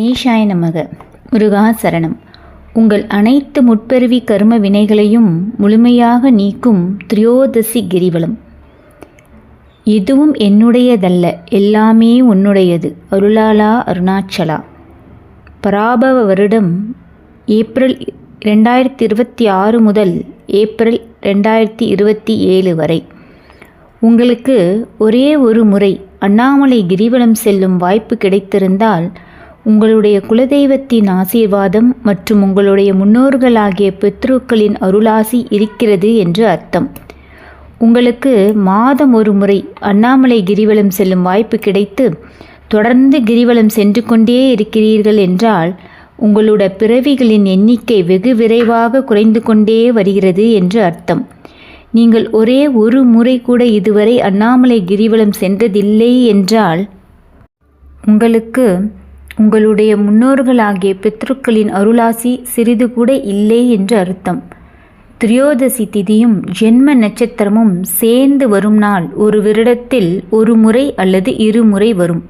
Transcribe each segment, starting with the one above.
நேஷாய நமக. முருகா சரணம். உங்கள் அனைத்து முட்பெருவி கர்ம வினைகளையும் முழுமையாக நீக்கும் திரியோதசி கிரிவலம். எதுவும் என்னுடையதல்ல எல்லாமே உன்னுடையது அருளாலா அருணாச்சலா. பராபவ வருடம் ஏப்ரல் ரெண்டாயிரத்தி இருபத்தி ஆறு முதல் ஏப்ரல் ரெண்டாயிரத்தி இருபத்தி ஏழு வரை. உங்களுக்கு ஒரே ஒரு முறை அண்ணாமலை கிரிவலம் செல்லும் வாய்ப்பு கிடைத்திருந்தால் உங்களுடைய குலதெய்வத்தின் ஆசீர்வாதம் மற்றும் உங்களுடைய முன்னோர்களாகிய பித்ருக்களின் அருளாசி இருக்கிறது என்று அர்த்தம். உங்களுக்கு மாதம் ஒரு முறை அண்ணாமலை கிரிவலம் செல்லும் வாய்ப்பு கிடைத்து தொடர்ந்து கிரிவலம் சென்று கொண்டே இருக்கிறீர்கள் என்றால் உங்களோட பிறவிகளின் எண்ணிக்கை வெகு விரைவாக குறைந்து கொண்டே வருகிறது என்று அர்த்தம். நீங்கள் ஒரே ஒரு முறை கூட இதுவரை அண்ணாமலை கிரிவலம் சென்றதில்லை என்றால் உங்களுக்கு உங்களுடைய முன்னோர்களாகிய பித்ருக்களின் அருளாசி சிறிது கூட இல்லை என்று அர்த்தம். திரியோதசி திதியும் ஜென்ம நட்சத்திரமும் சேர்ந்து வரும் நாள் ஒரு வருடத்தில் ஒரு முறை அல்லது இருமுறை வரும்.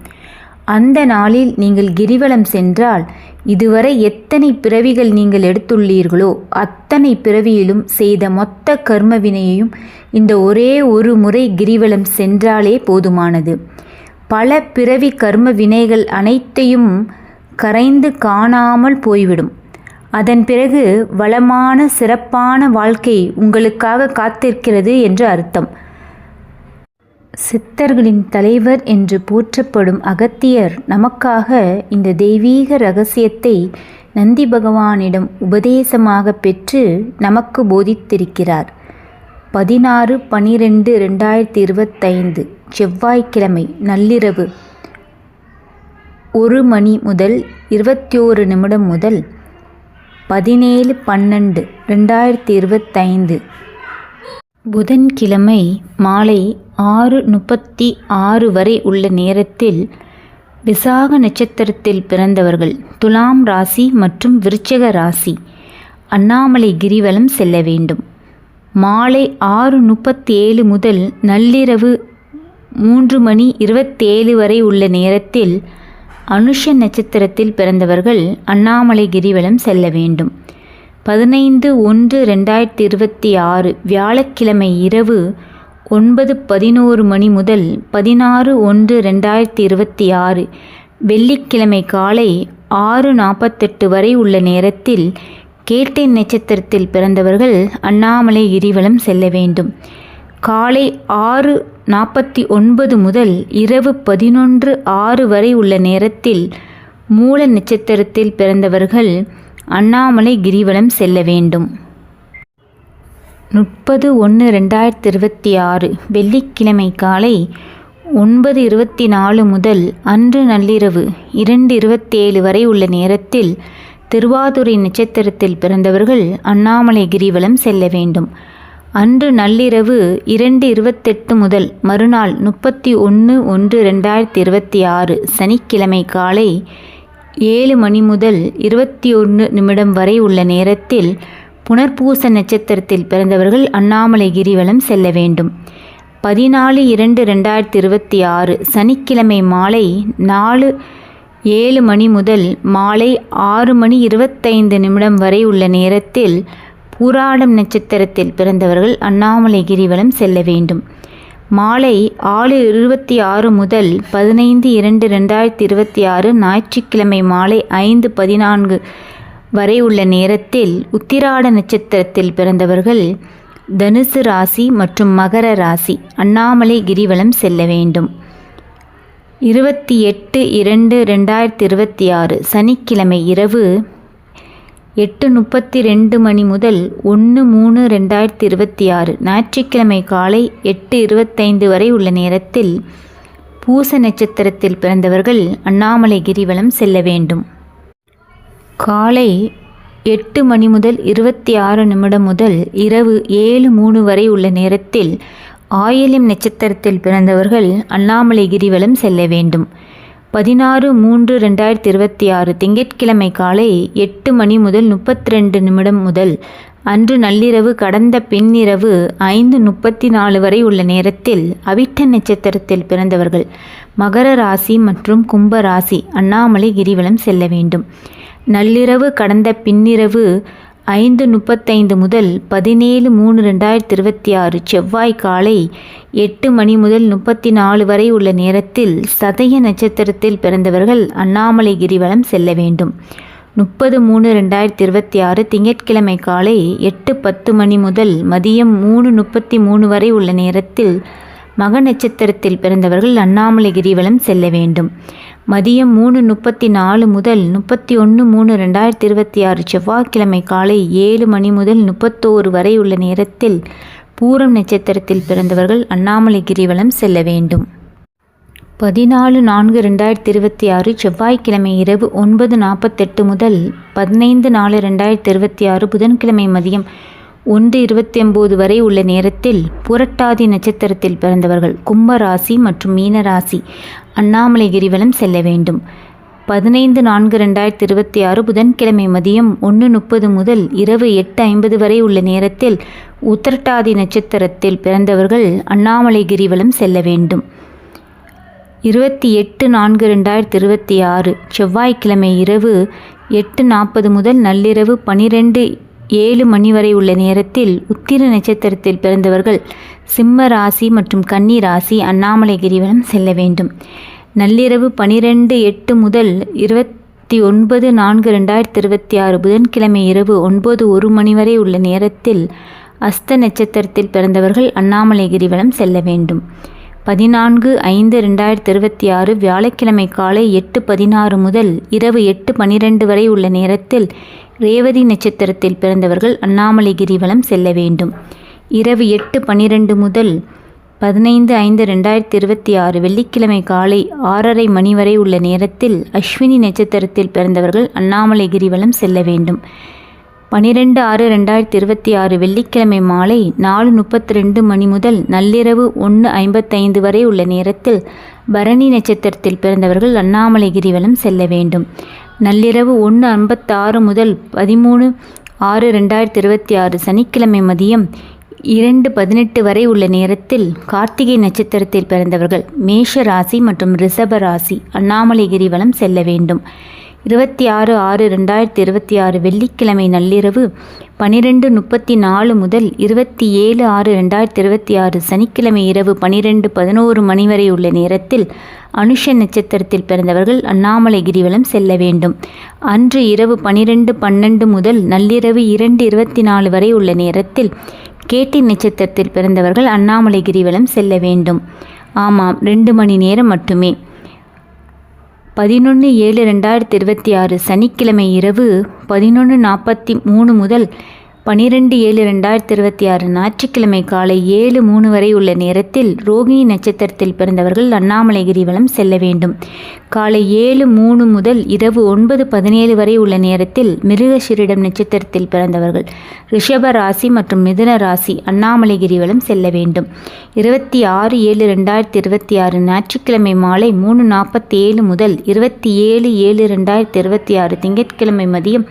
அந்த நாளில் நீங்கள் கிரிவலம் சென்றால் இதுவரை எத்தனை பிறவிகள் நீங்கள் எடுத்துள்ளீர்களோ அத்தனை பிறவியிலும் செய்த மொத்த கர்ம வினையையும் இந்த ஒரே ஒரு முறை கிரிவலம் சென்றாலே போதுமானது. பல பிறவி கர்ம வினைகள் அனைத்தையும் கரைந்து காணாமல் போய்விடும். அதன் பிறகு வளமான சிறப்பான வாழ்க்கை உங்களுக்காக காத்திருக்கிறது என்று அர்த்தம். சித்தர்களின் தலைவர் என்று போற்றப்படும் அகத்தியர் நமக்காக இந்த தெய்வீக ரகசியத்தை நந்தி பகவானிடம் உபதேசமாக பெற்று நமக்கு போதித்திருக்கிறார். பதினாறு பனிரெண்டு ரெண்டாயிரத்தி இருபத்தைந்து. செவ்வாய்க்கிழமை நள்ளிரவு ஒரு மணி முதல் இருபத்தி ஓரு நிமிடம் முதல் பதினேழு பன்னெண்டு ரெண்டாயிரத்தி இருபத்தைந்து. புதன்கிழமை மாலை ஆறு முப்பத்தி ஆறு வரை உள்ள நேரத்தில் விசாக நட்சத்திரத்தில் பிறந்தவர்கள் துலாம் ராசி மற்றும் விருச்சக ராசி அண்ணாமலை கிரிவலம் செல்ல வேண்டும். மாலை ஆறு முப்பத்தி ஏழு முதல் நள்ளிரவு மூன்று மணி இருபத்தேழு வரை உள்ள நேரத்தில் அனுஷ நட்சத்திரத்தில் பிறந்தவர்கள் அண்ணாமலை கிரிவலம் செல்ல வேண்டும். பதினைந்து ஒன்று ரெண்டாயிரத்தி இருபத்தி ஆறு வியாழக்கிழமை இரவு ஒன்பது பதினோரு மணி முதல் பதினாறு ஒன்று ரெண்டாயிரத்தி இருபத்தி ஆறு வெள்ளிக்கிழமை காலை ஆறு நாற்பத்தெட்டு வரை உள்ள நேரத்தில் கேட்டை நட்சத்திரத்தில் பிறந்தவர்கள் அண்ணாமலை கிரிவலம் செல்ல வேண்டும். காலை ஆறு நாற்பத்தி ஒன்பது முதல் இரவு பதினொன்று ஆறு வரை உள்ள நேரத்தில் மூல நட்சத்திரத்தில் பிறந்தவர்கள் அண்ணாமலை கிரிவலம் செல்ல வேண்டும். முப்பது ஒன்று ரெண்டாயிரத்தி இருபத்தி ஆறு வெள்ளிக்கிழமை காலை ஒன்பது இருபத்தி நாலு முதல் அன்று நள்ளிரவு இரண்டு இருபத்தேழு வரை உள்ள நேரத்தில் திருவாதுரை நட்சத்திரத்தில் பிறந்தவர்கள் அண்ணாமலை கிரிவலம் செல்ல வேண்டும். அன்று நள்ளிரவு இரண்டு இருபத்தெட்டு முதல் மறுநாள் முப்பத்தி ஒன்று ஒன்று ரெண்டாயிரத்தி இருபத்தி ஆறு சனிக்கிழமை காலை ஏழு மணி முதல் இருபத்தி ஒன்று நிமிடம் வரை உள்ள நேரத்தில் புனர்பூச நட்சத்திரத்தில் பிறந்தவர்கள் அண்ணாமலை கிரிவலம் செல்ல வேண்டும். பதினாலு இரண்டு ரெண்டாயிரத்தி இருபத்தி ஆறு சனிக்கிழமை மாலை நாலு ஏழு மணி முதல் மாலை ஆறு மணி இருபத்தைந்து நிமிடம் வரை உள்ள நேரத்தில் உராடம் நட்சத்திரத்தில் பிறந்தவர்கள் அண்ணாமலை கிரிவலம் செல்ல வேண்டும். மாலை ஆறு இருபத்தி ஆறு முதல் பதினைந்து இரண்டு ரெண்டாயிரத்தி இருபத்தி ஆறு ஞாயிற்றுக்கிழமை மாலை ஐந்து பதினான்கு வரை உள்ள நேரத்தில் உத்திராட நட்சத்திரத்தில் பிறந்தவர்கள் தனுசு ராசி மற்றும் மகர ராசி அண்ணாமலை கிரிவலம் செல்ல வேண்டும். இருபத்தி எட்டு இரண்டு ரெண்டாயிரத்தி இருபத்தி ஆறு சனிக்கிழமை இரவு எட்டு முப்பத்தி ரெண்டு மணி முதல் ஒன்று மூணு ரெண்டாயிரத்தி இருபத்தி ஆறு ஞாயிற்றுக்கிழமை காலை எட்டு இருபத்தைந்து வரை உள்ள நேரத்தில் பூச நட்சத்திரத்தில் பிறந்தவர்கள் அண்ணாமலை கிரிவலம் செல்ல வேண்டும். காலை எட்டு மணி முதல் இருபத்தி ஆறு நிமிடம் முதல் இரவு ஏழு மூணு வரை உள்ள நேரத்தில் ஆயில்யம் நட்சத்திரத்தில் பிறந்தவர்கள் அண்ணாமலை கிரிவலம் செல்ல வேண்டும். பதினாறு மூன்று ரெண்டாயிரத்தி இருபத்தி ஆறு திங்கட்கிழமை காலை எட்டு மணி முதல் முப்பத்தி ரெண்டு நிமிடம் முதல் அன்று நள்ளிரவு கடந்த பின்னிரவு ஐந்து முப்பத்தி நாலு வரை உள்ள நேரத்தில் அவிட்ட நட்சத்திரத்தில் பிறந்தவர்கள் மகர ராசி மற்றும் கும்ப ராசி அண்ணாமலை கிரிவலம் செல்ல வேண்டும். நள்ளிரவு கடந்த பின்னிரவு ஐந்து முப்பத்தைந்து முதல் பதினேழு மூணு ரெண்டாயிரத்தி இருபத்தி ஆறு செவ்வாய் காலை எட்டு மணி முதல் முப்பத்தி நாலு வரை உள்ள நேரத்தில் சதய நட்சத்திரத்தில் பிறந்தவர்கள் அண்ணாமலை கிரிவலம் செல்ல வேண்டும். முப்பது மூணு ரெண்டாயிரத்தி இருபத்தி ஆறு திங்கட்கிழமை காலை எட்டு பத்து மணி முதல் மதியம் மூணு முப்பத்தி மூணு வரை உள்ள நேரத்தில் மக நட்சத்திரத்தில் பிறந்தவர்கள் அண்ணாமலை கிரிவலம் செல்ல வேண்டும். மதியம் மூணு முப்பத்தி நாலு முதல் முப்பத்தி ஒன்று மூணு ரெண்டாயிரத்தி இருபத்தி ஆறு செவ்வாய்க்கிழமை காலை ஏழு மணி முதல் முப்பத்தோரு வரை உள்ள நேரத்தில் பூரம் நட்சத்திரத்தில் பிறந்தவர்கள் அண்ணாமலை கிரிவலம் செல்ல வேண்டும். பதினாலு நான்கு ரெண்டாயிரத்தி இருபத்தி ஆறு செவ்வாய்க்கிழமை இரவு ஒன்பது நாற்பத்தெட்டு முதல் பதினைந்து நாலு ரெண்டாயிரத்தி இருபத்தி ஆறு புதன்கிழமை மதியம் ஒன்று இருபத்தி ஒன்பது வரை உள்ள நேரத்தில் புரட்டாதி நட்சத்திரத்தில் பிறந்தவர்கள் கும்ப ராசி மற்றும் மீன ராசி அண்ணாமலை கிரிவலம் செல்ல வேண்டும். பதினைந்து நான்கு ரெண்டாயிரத்தி இருபத்தி ஆறு புதன்கிழமை மதியம் ஒன்று முப்பது முதல் இரவு எட்டு ஐம்பது வரை உள்ள நேரத்தில் உத்திரட்டாதி நட்சத்திரத்தில் பிறந்தவர்கள் அண்ணாமலை கிரிவலம் செல்ல வேண்டும். இருபத்தி எட்டு நான்கு ரெண்டாயிரத்தி இருபத்தி ஆறு செவ்வாய்க்கிழமை இரவு எட்டு நாற்பது முதல் நள்ளிரவு பனிரெண்டு ஏழு மணி வரை உள்ள நேரத்தில் உத்திர நட்சத்திரத்தில் பிறந்தவர்கள் சிம்ம ராசி மற்றும் கன்னி ராசி அண்ணாமலை கிரிவலம் செல்ல வேண்டும். நள்ளிரவு பனிரெண்டு எட்டு முதல் இருபத்தி ஒன்பது நான்கு ரெண்டாயிரத்தி இருபத்தி ஆறு புதன்கிழமை இரவு ஒன்பது ஒரு மணி வரை உள்ள நேரத்தில் அஸ்த நட்சத்திரத்தில் பிறந்தவர்கள் அண்ணாமலை கிரிவலம் செல்ல வேண்டும். பதினான்கு ஐந்து ரெண்டாயிரத்தி இருபத்தி ஆறு வியாழக்கிழமை காலை எட்டு பதினாறு முதல் இரவு எட்டு பனிரெண்டு வரை உள்ள நேரத்தில் ரேவதி நட்சத்திரத்தில் பிறந்தவர்கள் அண்ணாமலை கிரிவலம் செல்ல வேண்டும். இரவு எட்டு பன்னிரண்டு முதல் பதினைந்து ஐந்து ரெண்டாயிரத்தி இருபத்தி ஆறு வெள்ளிக்கிழமை காலை ஆறரை மணி வரை உள்ள நேரத்தில் அஸ்வினி நட்சத்திரத்தில் பிறந்தவர்கள் அண்ணாமலை கிரிவலம் செல்ல வேண்டும். பனிரெண்டு ஆறு ரெண்டாயிரத்தி இருபத்தி ஆறு வெள்ளிக்கிழமை மாலை நாலு முப்பத்தி ரெண்டு மணி முதல் நள்ளிரவு ஒன்று ஐம்பத்தைந்து வரை உள்ள நேரத்தில் பரணி நட்சத்திரத்தில் பிறந்தவர்கள் அண்ணாமலை கிரிவலம் செல்ல வேண்டும். நள்ளிரவு ஒன்று ஐம்பத்தாறு முதல் பதிமூணு ஆறு ரெண்டாயிரத்தி இருபத்தி ஆறு சனிக்கிழமை மதியம் இரண்டு பதினெட்டு வரை உள்ள நேரத்தில் கார்த்திகை நட்சத்திரத்தில் பிறந்தவர்கள் மேஷ ராசி மற்றும் ரிஷப ராசி அண்ணாமலை கிரிவலம் செல்ல வேண்டும். இருபத்தி ஆறு ஆறு ரெண்டாயிரத்தி இருபத்தி ஆறு வெள்ளிக்கிழமை நள்ளிரவு பனிரெண்டு முப்பத்தி நாலு முதல் இருபத்தி ஏழு ஆறு ரெண்டாயிரத்தி இருபத்தி ஆறு சனிக்கிழமை இரவு பனிரெண்டு பதினோரு மணி வரை உள்ள நேரத்தில் அனுஷ நட்சத்திரத்தில் பிறந்தவர்கள் அண்ணாமலை கிரிவலம் செல்ல வேண்டும். அன்று இரவு பனிரெண்டு பன்னெண்டு முதல் நள்ளிரவு இரண்டு இருபத்தி நாலு வரை உள்ள நேரத்தில் கேட்டி நட்சத்திரத்தில் பிறந்தவர்கள் அண்ணாமலை கிரிவலம் செல்ல வேண்டும். ஆமாம் ரெண்டு மணி நேரம் மட்டுமே. பதினொன்று ஏழு ரெண்டாயிரத்தி இருபத்தி ஆறு சனிக்கிழமை இரவு பதினொன்று நாற்பத்தி மூணு முதல் பனிரெண்டு ஏழு ரெண்டாயிரத்தி இருபத்தி ஆறு ஞாயிற்றுக்கிழமை காலை ஏழு மூணு வரை உள்ள நேரத்தில் ரோகிணி நட்சத்திரத்தில் பிறந்தவர்கள் அண்ணாமலை கிரிவலம் செல்ல வேண்டும். காலை ஏழு மூணு முதல் இரவு ஒன்பது பதினேழு வரை உள்ள நேரத்தில் மிருகஷிரிடம் நட்சத்திரத்தில் பிறந்தவர்கள் ரிஷப ராசி மற்றும் மிதுன ராசி அண்ணாமலை கிரிவலம் செல்ல வேண்டும். இருபத்தி ஆறு ஏழு ரெண்டாயிரத்தி இருபத்தி ஆறு ஞாயிற்றுக்கிழமை மாலை மூணு நாற்பத்தி ஏழு முதல் இருபத்தி ஏழு ஏழு ரெண்டாயிரத்தி இருபத்தி ஆறு திங்கட்கிழமை மதியம்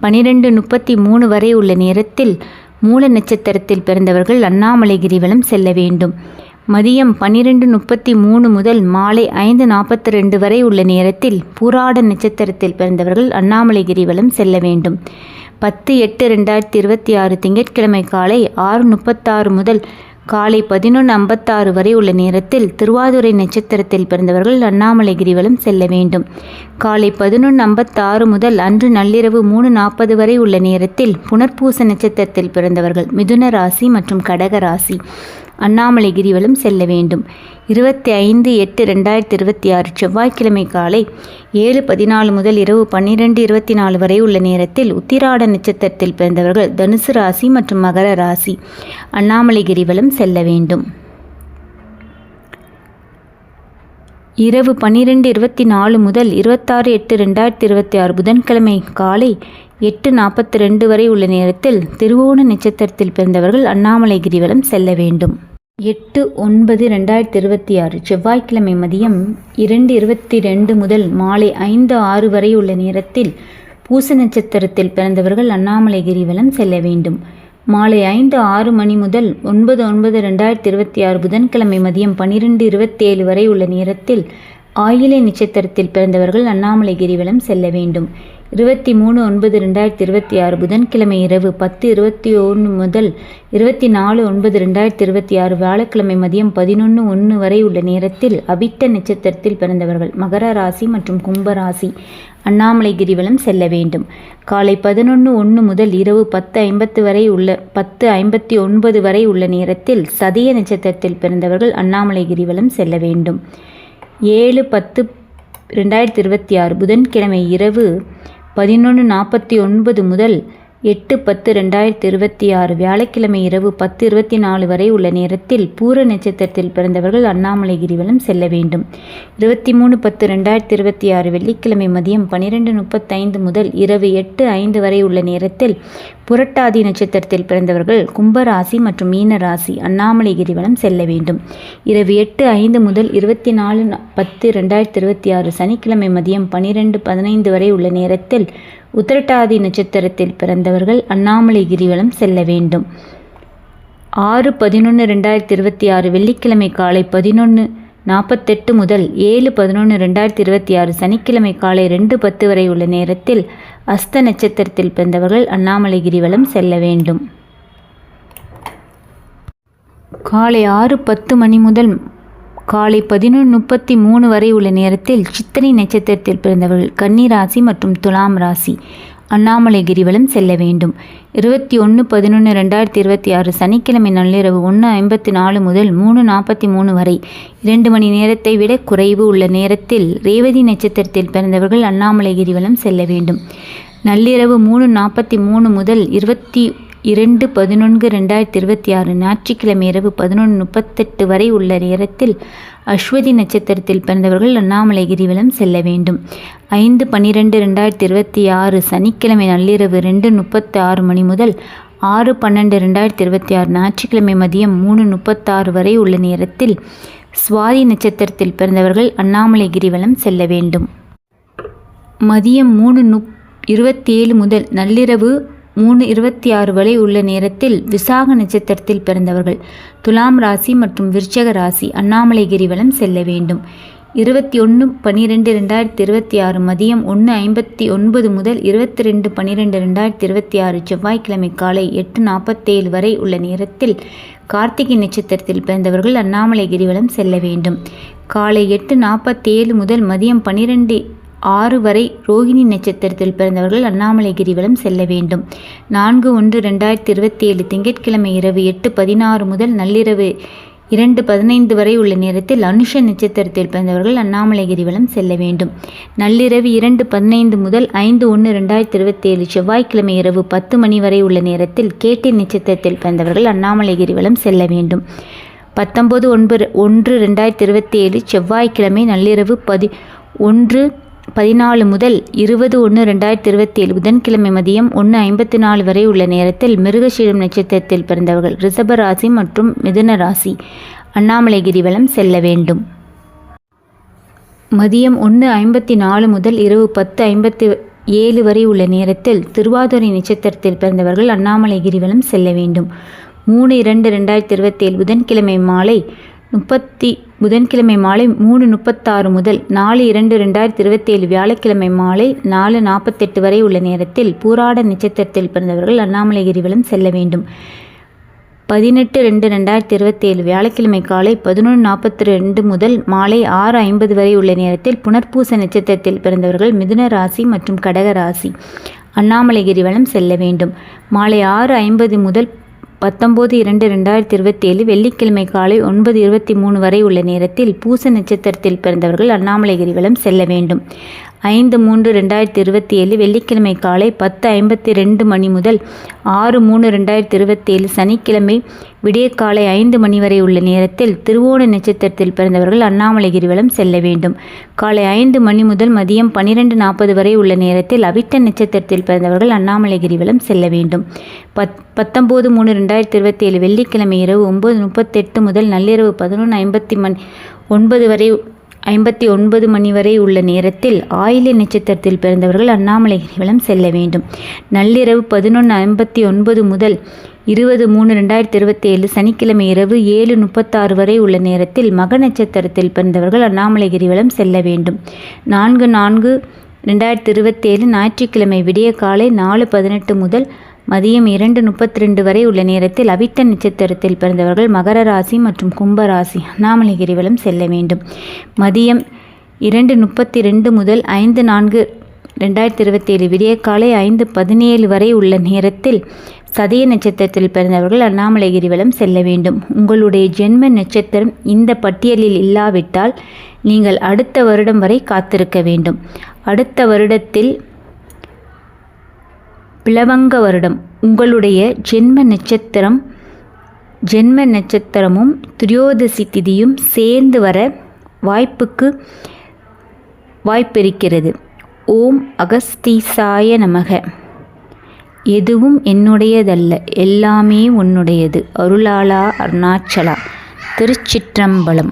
பனிரெண்டு முப்பத்தி மூணு வரை உள்ள நேரத்தில் மூல நட்சத்திரத்தில் பிறந்தவர்கள் அண்ணாமலை கிரிவலம் செல்ல வேண்டும். மதியம் பன்னிரெண்டு முப்பத்தி மூணு முதல் மாலை ஐந்து நாற்பத்தி ரெண்டு வரை உள்ள நேரத்தில் பூராட நட்சத்திரத்தில் பிறந்தவர்கள் அண்ணாமலை கிரிவலம் செல்ல வேண்டும். பத்து எட்டு ரெண்டாயிரத்தி இருபத்தி ஆறு திங்கட்கிழமை காலை ஆறு முப்பத்தாறு முதல் காலை பதினொன்று ஐம்பத்தாறு வரை உள்ள நேரத்தில் திருவாதுரை நட்சத்திரத்தில் பிறந்தவர்கள் அண்ணாமலை கிரிவலம் செல்ல வேண்டும். காலை பதினொன்று ஐம்பத்தாறு முதல் அன்று நள்ளிரவு மூணு நாற்பது வரை உள்ள நேரத்தில் புனர்பூச நட்சத்திரத்தில் பிறந்தவர்கள் மிதுன ராசி மற்றும் கடக ராசி. அண்ணாமலை கிரிவலம் செல்ல வேண்டும். இருபத்தி ஐந்து எட்டு ரெண்டாயிரத்தி இருபத்தி ஆறு செவ்வாய்க்கிழமை காலை ஏழு பதினாலு முதல் இரவு பன்னிரெண்டு இருபத்தி நாலு வரை உள்ள நேரத்தில் உத்திராட நட்சத்திரத்தில் பிறந்தவர்கள் தனுசு ராசி மற்றும் மகர ராசி அண்ணாமலை கிரிவலம் செல்ல வேண்டும். இரவு பன்னிரெண்டு இருபத்தி நாலு முதல் இருபத்தாறு எட்டு ரெண்டாயிரத்தி இருபத்தி ஆறு புதன்கிழமை காலை எட்டு நாற்பத்தி ரெண்டு வரை உள்ள நேரத்தில் திருவோண நட்சத்திரத்தில் பிறந்தவர்கள் அண்ணாமலை கிரிவலம் செல்ல வேண்டும். எட்டு ஒன்பது ரெண்டாயிரத்தி இருபத்தி ஆறு செவ்வாய்க்கிழமை மதியம் இரண்டு இருபத்தி ரெண்டு முதல் மாலை ஐந்து ஆறு வரை உள்ள நேரத்தில் பூச நட்சத்திரத்தில் பிறந்தவர்கள் அண்ணாமலை கிரிவலம் செல்ல வேண்டும். மாலை ஐந்து ஆறு மணி முதல் ஒன்பது ஒன்பது ரெண்டாயிரத்தி இருபத்தி ஆறு புதன்கிழமை மதியம் பன்னிரெண்டு இருபத்தேழு வரை உள்ள நேரத்தில் ஆயிலை நட்சத்திரத்தில் பிறந்தவர்கள் அண்ணாமலை கிரிவலம் செல்ல வேண்டும். இருபத்தி மூணு ஒன்பது ரெண்டாயிரத்தி இருபத்தி ஆறு புதன்கிழமை இரவு பத்து இருபத்தி ஒன்று முதல் இருபத்தி நாலு ஒன்பது ரெண்டாயிரத்தி இருபத்தி ஆறு வியாழக்கிழமை மதியம் பதினொன்று ஒன்று வரை உள்ள நேரத்தில் அவிட்ட நட்சத்திரத்தில் பிறந்தவர்கள் மகர ராசி மற்றும் கும்ப ராசி அண்ணாமலை கிரிவலம் செல்ல வேண்டும். காலை பதினொன்று ஒன்று முதல் இரவு பத்து ஐம்பத்து வரை உள்ள பத்து ஐம்பத்தி ஒன்பது வரை உள்ள நேரத்தில் சதய நட்சத்திரத்தில் பிறந்தவர்கள் அண்ணாமலை கிரிவலம் செல்ல வேண்டும். ஏழு பத்து ரெண்டாயிரத்தி இருபத்தி ஆறு புதன்கிழமை இரவு பதினொன்று நாற்பத்தி ஒன்பது முதல் எட்டு பத்து ரெண்டாயிரத்தி இருபத்தி ஆறு வியாழக்கிழமை இரவு பத்து இருபத்தி நாலு வரை உள்ள நேரத்தில் பூர நட்சத்திரத்தில் பிறந்தவர்கள் அண்ணாமலை கிரிவலம் செல்ல வேண்டும். இருபத்தி மூணு பத்து ரெண்டாயிரத்தி இருபத்தி ஆறு வெள்ளிக்கிழமை மதியம் பன்னிரெண்டு முப்பத்தைந்து முதல் இரவு எட்டு ஐந்து வரை உள்ள நேரத்தில் புரட்டாதி நட்சத்திரத்தில் பிறந்தவர்கள் கும்பராசி மற்றும் மீன ராசி அண்ணாமலை கிரிவலம் செல்ல வேண்டும். இரவு எட்டு ஐந்து முதல் இருபத்தி நாலு பத்து ரெண்டாயிரத்தி இருபத்தி ஆறு சனிக்கிழமை மதியம் பன்னிரெண்டு பதினைந்து வரை உள்ள நேரத்தில் உத்திரட்டாதி நட்சத்திரத்தில் பிறந்தவர்கள் அண்ணாமலை கிரிவலம் செல்ல வேண்டும். ஆறு பதினொன்று ரெண்டாயிரத்தி இருபத்தி ஆறு வெள்ளிக்கிழமை காலை பதினொன்று நாற்பத்தெட்டு முதல் ஏழு பதினொன்று ரெண்டாயிரத்தி இருபத்தி ஆறு சனிக்கிழமை காலை ரெண்டு பத்து வரை உள்ள நேரத்தில் அஸ்த நட்சத்திரத்தில் பிறந்தவர்கள் அண்ணாமலை கிரிவலம் செல்ல வேண்டும். காலை ஆறு பத்து மணி முதல் காலை பதினொன்று முப்பத்தி மூணு வரை உள்ள நேரத்தில் சித்திரை நட்சத்திரத்தில் பிறந்தவர்கள் கன்னி ராசி மற்றும் துலாம் ராசி. அண்ணாமலை கிரிவலம் செல்ல வேண்டும். இருபத்தி ஒன்று பதினொன்று ரெண்டாயிரத்தி இருபத்தி ஆறு சனிக்கிழமை நள்ளிரவு ஒன்று ஐம்பத்தி நாலு முதல் மூணு நாற்பத்தி மூணு வரை இரண்டு மணி நேரத்தை விட குறைவு உள்ள நேரத்தில் ரேவதி நட்சத்திரத்தில் பிறந்தவர்கள் அண்ணாமலை கிரிவலம் செல்ல வேண்டும். நள்ளிரவு மூணு நாற்பத்தி மூணு முதல் இருபத்தி இரண்டு பதினொன்று ரெண்டாயிரத்தி இருபத்தி ஆறு ஞாயிற்றுக்கிழமை இரவு பதினொன்று முப்பத்தெட்டு வரை உள்ள நேரத்தில் அஸ்வதி நட்சத்திரத்தில் பிறந்தவர்கள் அண்ணாமலை கிரிவலம் செல்ல வேண்டும். ஐந்து பன்னிரெண்டு ரெண்டாயிரத்தி இருபத்தி ஆறு சனிக்கிழமை நள்ளிரவு ரெண்டு முப்பத்தி ஆறு மணி முதல் ஆறு பன்னெண்டு ரெண்டாயிரத்தி இருபத்தி ஆறு ஞாயிற்றுக்கிழமை மதியம் மூணு முப்பத்தாறு வரை உள்ள நேரத்தில் சுவாதி நட்சத்திரத்தில் பிறந்தவர்கள் அண்ணாமலை கிரிவலம் செல்ல வேண்டும். மதியம் மூணு நுப் இருபத்தி ஏழு முதல் நள்ளிரவு மூணு இருபத்தி ஆறு வரை உள்ள நேரத்தில் விசாக நட்சத்திரத்தில் பிறந்தவர்கள். துலாம் ராசி மற்றும் விருச்சக ராசி அண்ணாமலை கிரிவலம் செல்ல வேண்டும். இருபத்தி ஒன்று பன்னிரெண்டு ரெண்டாயிரத்தி இருபத்தி ஆறு மதியம் ஒன்று ஐம்பத்தி ஒன்பது முதல் இருபத்தி ரெண்டு பன்னிரெண்டு ரெண்டாயிரத்தி இருபத்தி ஆறு செவ்வாய்க்கிழமை காலை எட்டு நாற்பத்தேழு வரை உள்ள நேரத்தில் கார்த்திகை நட்சத்திரத்தில் பிறந்தவர்கள் அண்ணாமலை கிரிவலம் செல்ல வேண்டும். காலை எட்டு நாற்பத்தேழு முதல் மதியம் பன்னிரெண்டு ஆறு வரை ரோஹிணி நட்சத்திரத்தில் பிறந்தவர்கள் அண்ணாமலை கிரிவலம் செல்ல வேண்டும். நான்கு ஒன்று ரெண்டாயிரத்தி இருபத்தி ஏழு திங்கட்கிழமை இரவு எட்டு பதினாறு முதல் நள்ளிரவு இரண்டு பதினைந்து வரை உள்ள நேரத்தில் அனுஷ நட்சத்திரத்தில் பிறந்தவர்கள் அண்ணாமலை கிரிவலம் செல்ல வேண்டும். நள்ளிரவு இரண்டு பதினைந்து முதல் ஐந்து ஒன்று ரெண்டாயிரத்தி இருபத்தி ஏழு செவ்வாய்க்கிழமை இரவு பத்து மணி வரை உள்ள நேரத்தில் கேட்டி நட்சத்திரத்தில் பிறந்தவர்கள் அண்ணாமலை கிரிவலம் செல்ல வேண்டும். பத்தொன்பது ஒன்பது ஒன்று ரெண்டாயிரத்தி இருபத்தி ஏழு செவ்வாய்க்கிழமை நள்ளிரவு பதி ஒன்று பதினாலு முதல் இருபது ஒன்று ரெண்டாயிரத்தி இருபத்தி ஏழு புதன்கிழமை மதியம் ஒன்று ஐம்பத்தி நாலு வரை உள்ள நேரத்தில் மிருகஷீரம் நட்சத்திரத்தில் பிறந்தவர்கள் ரிஷப ராசி மற்றும் மிதுன ராசி அண்ணாமலை கிரிவலம் செல்ல வேண்டும். மதியம் ஒன்று ஐம்பத்தி நாலு முதல் இரவு பத்து ஐம்பத்தி ஏழு வரை உள்ள நேரத்தில் திருவாதுரை நட்சத்திரத்தில் பிறந்தவர்கள் அண்ணாமலை கிரிவலம் செல்ல வேண்டும். மூணு இரண்டு ரெண்டாயிரத்தி இருபத்தி ஏழு புதன்கிழமை மாலை முப்பத்தி புதன்கிழமை மாலை மூணு முப்பத்தாறு முதல் நாலு இரண்டு ரெண்டாயிரத்தி இருபத்தேழு வியாழக்கிழமை மாலை நாலு நாற்பத்தெட்டு வரை உள்ள நேரத்தில் பூராட நட்சத்திரத்தில் பிறந்தவர்கள் அண்ணாமலை கிரிவலம் செல்ல வேண்டும். பதினெட்டு ரெண்டு ரெண்டாயிரத்தி இருபத்தேழு வியாழக்கிழமை காலை பதினொன்று நாற்பத்தி ரெண்டு முதல் மாலை ஆறு ஐம்பது வரை உள்ள நேரத்தில் புனர்பூச நட்சத்திரத்தில் பிறந்தவர்கள் மிதுன ராசி மற்றும் கடக ராசி. அண்ணாமலை கிரிவலம் செல்ல வேண்டும். மாலை ஆறு ஐம்பது முதல் பத்தொம்போது இரண்டு ரெண்டாயிரத்தி இருபத்தி ஏழு வெள்ளிக்கிழமை காலை ஒன்பது இருபத்தி மூணு வரை உள்ள நேரத்தில் பூச நட்சத்திரத்தில் பிறந்தவர்கள் அண்ணாமலை கிரிவலம் செல்ல வேண்டும். ஐந்து மூன்று ரெண்டாயிரத்தி இருபத்தி ஏழு வெள்ளிக்கிழமை காலை பத்து ஐம்பத்தி ரெண்டு மணி முதல் ஆறு மூணு ரெண்டாயிரத்தி இருபத்தி ஏழு சனிக்கிழமை விடிய காலை ஐந்து மணி வரை உள்ள நேரத்தில் திருவோண நட்சத்திரத்தில் பிறந்தவர்கள் அண்ணாமலை கிரிவலம் செல்ல வேண்டும். காலை ஐந்து மணி முதல் மதியம் பன்னிரெண்டு நாற்பது வரை உள்ள நேரத்தில் அவிட்ட நட்சத்திரத்தில் பிறந்தவர்கள் அண்ணாமலை கிரிவலம் செல்ல வேண்டும். பத் பத்தொம்போது மூணு ரெண்டாயிரத்தி இருபத்தி ஏழு வெள்ளிக்கிழமை இரவு ஒம்பது முப்பத்தெட்டு முதல் நள்ளிரவு பதினொன்று ஐம்பத்தி மணி ஒன்பது வரை ஐம்பத்தி ஒன்பது மணி வரை உள்ள நேரத்தில் ஆயிலை நட்சத்திரத்தில் பிறந்தவர்கள் அண்ணாமலை கிரிவலம் செல்ல வேண்டும். நள்ளிரவு பதினொன்று ஐம்பத்தி ஒன்பது முதல் இருபது மூணு ரெண்டாயிரத்தி இருபத்தி ஏழு சனிக்கிழமை இரவு ஏழு முப்பத்தாறு வரை உள்ள நேரத்தில் மக நட்சத்திரத்தில் பிறந்தவர்கள் அண்ணாமலை கிரிவலம் செல்ல வேண்டும். நான்கு நான்கு ரெண்டாயிரத்தி இருபத்தி ஏழு ஞாயிற்றுக்கிழமை விடிய காலை நாலு பதினெட்டு முதல் மதியம் இரண்டு முப்பத்தி ரெண்டு வரை உள்ள நேரத்தில் அவிட்ட நட்சத்திரத்தில் பிறந்தவர்கள் மகர ராசி மற்றும் கும்ப ராசி அண்ணாமலை கிரிவலம் செல்ல வேண்டும். மதியம் இரண்டு முப்பத்தி ரெண்டு முதல் ஐந்து நான்கு ரெண்டாயிரத்தி இருபத்தி ஏழு விடிய காலை ஐந்து பதினேழு வரை உள்ள நேரத்தில் சதய நட்சத்திரத்தில் பிறந்தவர்கள் அண்ணாமலை கிரிவலம் செல்ல வேண்டும். உங்களுடைய ஜென்ம நட்சத்திரம் இந்த பட்டியலில் இல்லாவிட்டால் நீங்கள் அடுத்த வருடம் வரை காத்திருக்க வேண்டும். அடுத்த வருடத்தில் பிளவங்க வருடம். உங்களுடைய ஜென்ம நட்சத்திரம் ஜென்ம நட்சத்திரமும் திரியோதசி திதியும் சேர்ந்து வர வாய்ப்புக்கு வாய்ப்பிருக்கிறது. ஓம் அகஸ்தீசாய நமக. எதுவும் என்னுடையதல்ல. எல்லாமே உன்னுடையது. அருளாளா அருணாச்சலா. திருச்சிற்றம்பலம்.